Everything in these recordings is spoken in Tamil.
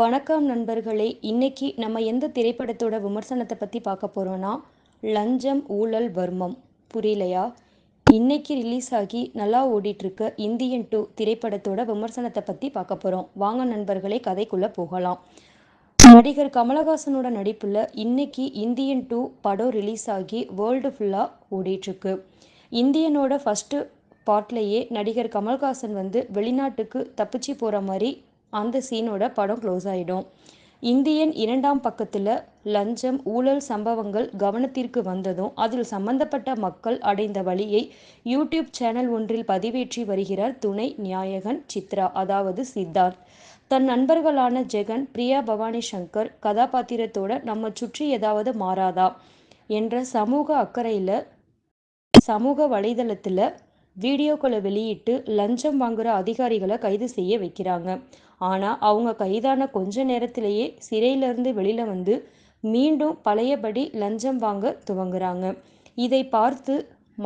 வணக்கம் நண்பர்களே இன்னைக்கு நம்ம எந்த திரைப்படத்தோட விமர்சனத்தை பற்றி பார்க்க போகிறோன்னா லஞ்சம் ஊழல் வர்மம். புரியலையா? இன்னைக்கு ரிலீஸ் ஆகி நல்லா ஓடிட்டுருக்க இந்தியன் டூ திரைப்படத்தோட விமர்சனத்தை பற்றி பார்க்க போகிறோம் வாங்க நண்பர்களே கதைக்குள்ளே போகலாம். நடிகர் கமலஹாசனோட நடிப்பில் இன்னைக்கு இந்தியன் டூ படம் ரிலீஸ் ஆகி வேர்ல்டு ஃபுல்லாக ஓடிட்டுருக்கு. இந்தியனோட ஃபஸ்ட்டு பாட்லேயே நடிகர் கமல்ஹாசன் வந்து வெளிநாட்டுக்கு தப்பிச்சு போகிற மாதிரி அந்த சீனோட படம் க்ளோஸ் ஆகிடும் இந்தியன் இரண்டாம் பக்கத்தில் லஞ்சம் ஊழல் சம்பவங்கள் கவனத்திற்கு வந்ததும் அதில் சம்பந்தப்பட்ட மக்கள் அடைந்த வழியை யூடியூப் சேனல் ஒன்றில் பதிவேற்றி வருகிறார் துணை நியாயகன் சித்ரா அதாவது சித்தார்த். தன் நண்பர்களான ஜெகன் பிரியா பவானி சங்கர் கதாபாத்திரத்தோட நம்ம சுற்றி ஏதாவது மாறாதா? என்ற சமூக அக்கறையில் சமூக வலைதளத்தில் வீடியோக்களை வெளியிட்டு லஞ்சம் வாங்குற அதிகாரிகளை கைது செய்ய வைக்கிறாங்க. ஆனால் அவங்க கைதான கொஞ்ச நேரத்திலேயே சிறையிலேருந்து வெளியில் வந்து மீண்டும் பழையபடி லஞ்சம் வாங்க துவங்குறாங்க. இதை பார்த்து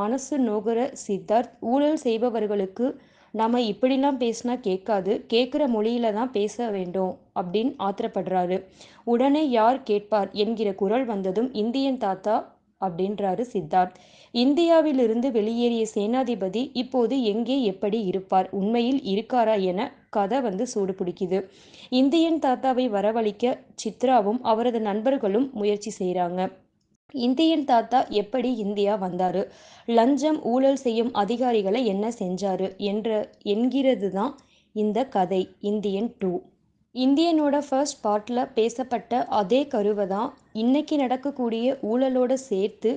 மனசு நோகிற சித்தார்த் ஊழல் செய்பவர்களுக்கு நம்ம இப்படிலாம் பேசினா கேட்காது கேட்குற மொழியில தான் பேச வேண்டும் அப்படின்னு ஆத்திரப்படுறாரு. உடனே யார் கேட்பார் என்கிற குரல் வந்ததும் இந்தியன் தாத்தா அப்படின்றாரு சித்தார்த். இந்தியாவிலிருந்து வெளியேறிய சேனாதிபதி இப்போது எங்கே எப்படி இருப்பார்? உண்மையில் இருக்காரா என கதை வந்து சூடு பிடிக்குது. இந்தியன் தாத்தாவை வரவழைக்க சித்ராவும் அவரது நண்பர்களும் முயற்சி செய்கிறாங்க இந்தியன் தாத்தா எப்படி இந்தியா வந்தாரு? லஞ்சம் ஊழல் செய்யும் அதிகாரிகளை என்ன செஞ்சாரு? என்ற என்கிறது தான் இந்த கதை. இந்தியன் டூ இந்தியனோட ஃபர்ஸ்ட் பார்ட்டில் பேசப்பட்ட அதே கருவை தான் இன்னைக்கு நடக்கக்கூடிய ஊழலோட சேர்த்து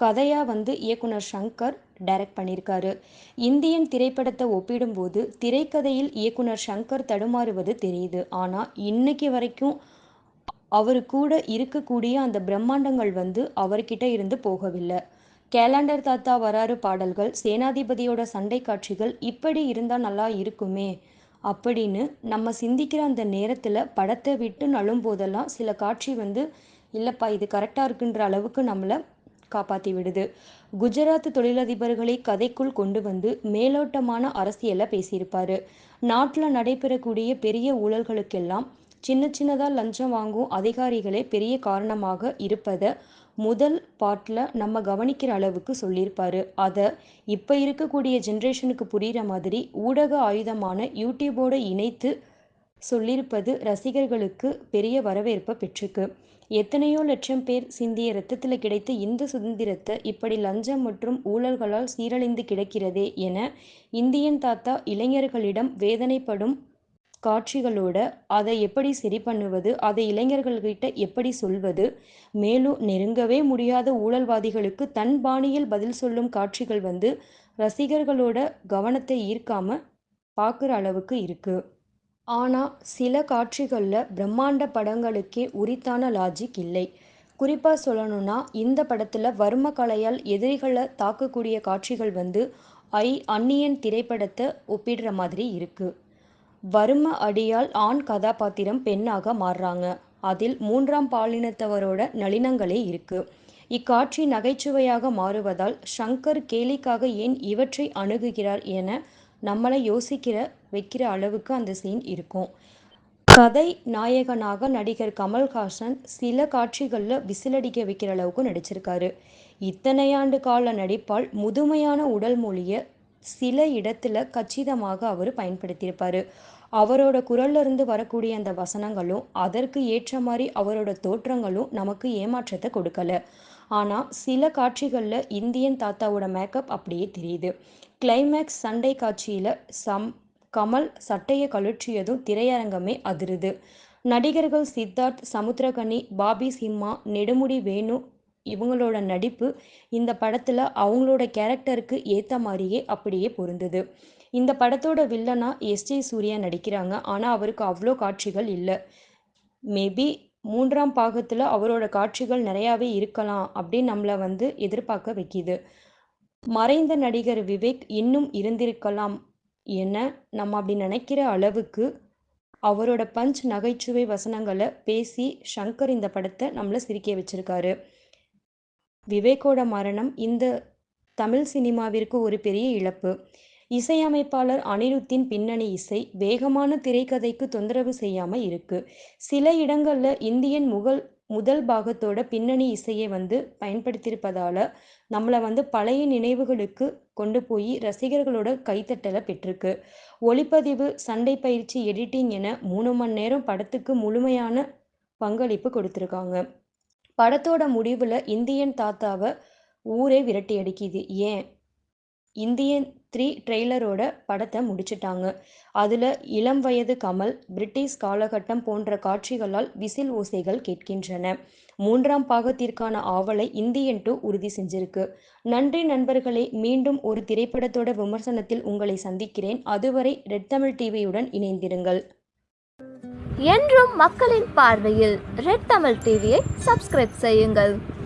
கதையாக வந்து இயக்குனர் சங்கர் டைரக்ட் பண்ணியிருக்காரு. இந்தியன் திரைப்படத்தை ஒப்பிடும்போது திரைக்கதையில் இயக்குனர் சங்கர் தடுமாறுவது தெரியுது. ஆனால் இன்னைக்கு வரைக்கும் அவர் கூட இருக்கக்கூடிய அந்த பிரம்மாண்டங்கள் வந்து அவர்கிட்ட இருந்து போகவில்லை. கேலண்டர் தாத்தா வராரு பாடல்கள் சேனாதிபதியோட சண்டை காட்சிகள் இப்படி இருந்தால் நல்லா இருக்குமே அப்படின்னு நம்ம சிந்திக்கிற அந்த நேரத்தில் படத்தை விட்டு நழும் போதெல்லாம் சில காட்சி வந்து இல்லைப்பா இது கரெக்டாக இருக்குன்ற அளவுக்கு நம்மளை காப்பாற்றி விடுது. குஜராத் தொழிலதிபர்களை கதைக்குள் கொண்டு வந்து மேலோட்டமான அரசியலை பேசியிருப்பார். நாட்டில் நடைபெறக்கூடிய பெரிய ஊழல்களுக்கெல்லாம் சின்ன சின்னதாக லஞ்சம் வாங்கும் அதிகாரிகளே பெரிய காரணமாக இருப்பதை முதல் பாட்டில் நம்ம கவனிக்கிற அளவுக்கு சொல்லியிருப்பாரு. அதை இப்போ இருக்கக்கூடிய ஜென்ரேஷனுக்கு புரிகிற மாதிரி ஊடக ஆயுதமான யூடியூபோடு இணைத்து சொல்லியிருப்பது ரசிகர்களுக்கு பெரிய வரவேற்பை பெற்றுக்கு எத்தனையோ லட்சம் பேர் சிந்திய இரத்தத்தில் கிடைத்த இந்த சுதந்திரத்தை இப்படி லஞ்சம் மற்றும் ஊழல்களால் சீரழிந்து கிடக்கிறதே என இந்தியன் தாத்தா இளைஞர்களிடம் வேதனைப்படும் காட்சிகளோட அதை எப்படி சரி பண்ணுவது அதை இளைஞர்கள்கிட்ட எப்படி சொல்வது மேலும் நெருங்கவே முடியாத ஊழல்வாதிகளுக்கு தன் பாணியில் பதில் சொல்லும் காட்சிகள் வந்து ரசிகர்களோட கவனத்தை ஈர்க்காம பார்க்குற அளவுக்கு இருக்கு. ஆனால் சில காட்சிகளில் பிரம்மாண்ட படங்களுக்கே உரித்தான லாஜிக் இல்லை. குறிப்பாக சொல்லணும்னா இந்த படத்தில் வர்ம கலையால் எதிரிகளை தாக்கக்கூடிய காட்சிகள் வந்து ஐ அன்னியன் திரைப்படத்தை ஒப்பிடுற மாதிரி இருக்குது வறும அடியால் ஆண் கதாபாத்திரம் பெண்ணாக மாறுறாங்க. அதில் மூன்றாம் பாலினத்தவரோட நளினங்களே இருக்கு. இக்காட்சி நகைச்சுவையாக மாறுவதால் ஷங்கர் கேலிக்காக ஏன் இவற்றை அணுகுகிறார் என நம்மளை யோசிக்கிற வைக்கிற அளவுக்கு அந்த சீன் இருக்கும். கதை நாயகனாக நடிகர் கமல்ஹாசன் சில காட்சிகளில் விசிலடிக்க வைக்கிற அளவுக்கு நடிச்சிருக்காரு. இத்தனை ஆண்டு கால நடிப்பால் முதுமையான உடல் மொழியை சில இடத்துல கச்சிதமாக அவர் பயன்படுத்தியிருப்பார். அவரோட குரல்ல இருந்து வரக்கூடிய அந்த வசனங்களும் அதற்கு ஏற்ற மாதிரி அவரோட தோற்றங்களும் நமக்கு ஏமாற்றத்தை கொடுக்கல. ஆனால் சில காட்சிகளில் இந்தியன் தாத்தாவோட மேக்கப் அப்படியே தெரியுது. கிளைமேக்ஸ் சண்டை காட்சியில் சம் கமல் சட்டையை கழற்றியதும் திரையரங்கமே அதிருது. நடிகர்கள் சித்தார்த் சமுத்திரகனி பாபி சிம்மா நெடுமுடி வேணு இவங்களோட நடிப்பு இந்த படத்தில் அவங்களோட கேரக்டருக்கு ஏற்ற மாதிரியே அப்படியே பொருந்தது. இந்த படத்தோட வில்லனா எஸ் ஜே சூர்யா நடிக்கிறாங்க. ஆனால் அவருக்கு அவ்வளோ காட்சிகள் இல்லை. மேபி மூன்றாம் பாகத்தில் அவரோட காட்சிகள் நிறையாவே இருக்கலாம் அப்படின்னு நம்மளை வந்து எதிர்பார்க்க வைக்கிது. மறைந்த நடிகர் விவேக் இன்னும் இருந்திருக்கலாம் என நம்ம அப்படி நினைக்கிற அளவுக்கு அவரோட பஞ்ச் நகைச்சுவை வசனங்களை பேசி ஷங்கர் இந்த படத்தை நம்மளை சிரிக்க வச்சிருக்காரு. விவேக்கோட மரணம் இந்த தமிழ் சினிமாவிற்கு ஒரு பெரிய இழப்பு. இசையமைப்பாளர் அனிருத்தின் பின்னணி இசை வேகமான திரைக்கதைக்கு தொந்தரவு செய்யாம இருக்கு. சில இடங்கள்ல இந்தியன் முகல் முதல் பாகத்தோட பின்னணி இசையை வந்து பயன்படுத்தியிருப்பதால நம்மளை வந்து பழைய நினைவுகளுக்கு கொண்டு போய் ரசிகர்களோட கைத்தட்டலை பெற்றிருக்கு. ஒளிப்பதிவு சண்டை பயிற்சி எடிட்டிங் என மூணு மணி நேரம் படத்துக்கு முழுமையான பங்களிப்பு கொடுத்துருக்காங்க. படத்தோட முடிவில் இந்தியன் தாத்தாவை ஊரே விரட்டி அடிக்குது ஏன்? இந்தியன் த்ரீ ட்ரெய்லரோட படத்தை முடிச்சிட்டாங்க. அதில் இளம் வயது கமல் பிரிட்டிஷ் காலகட்டம் போன்ற காட்சிகளால் விசில் ஓசைகள் கேட்கின்றன. மூன்றாம் பாகத்திற்கான ஆவலை இந்தியன் டூ உறுதி செஞ்சிருக்கு. நன்றி நண்பர்களே மீண்டும் ஒரு திரைப்படத்தோட விமர்சனத்தில் உங்களை சந்திக்கிறேன். அதுவரை ரெட் தமிழ் டிவியுடன் இணைந்திருங்கள். என்றும் மக்களின் பார்வையில் ரெட் தமிழ் டிவியை சப்ஸ்கிரைப் செய்யுங்கள்.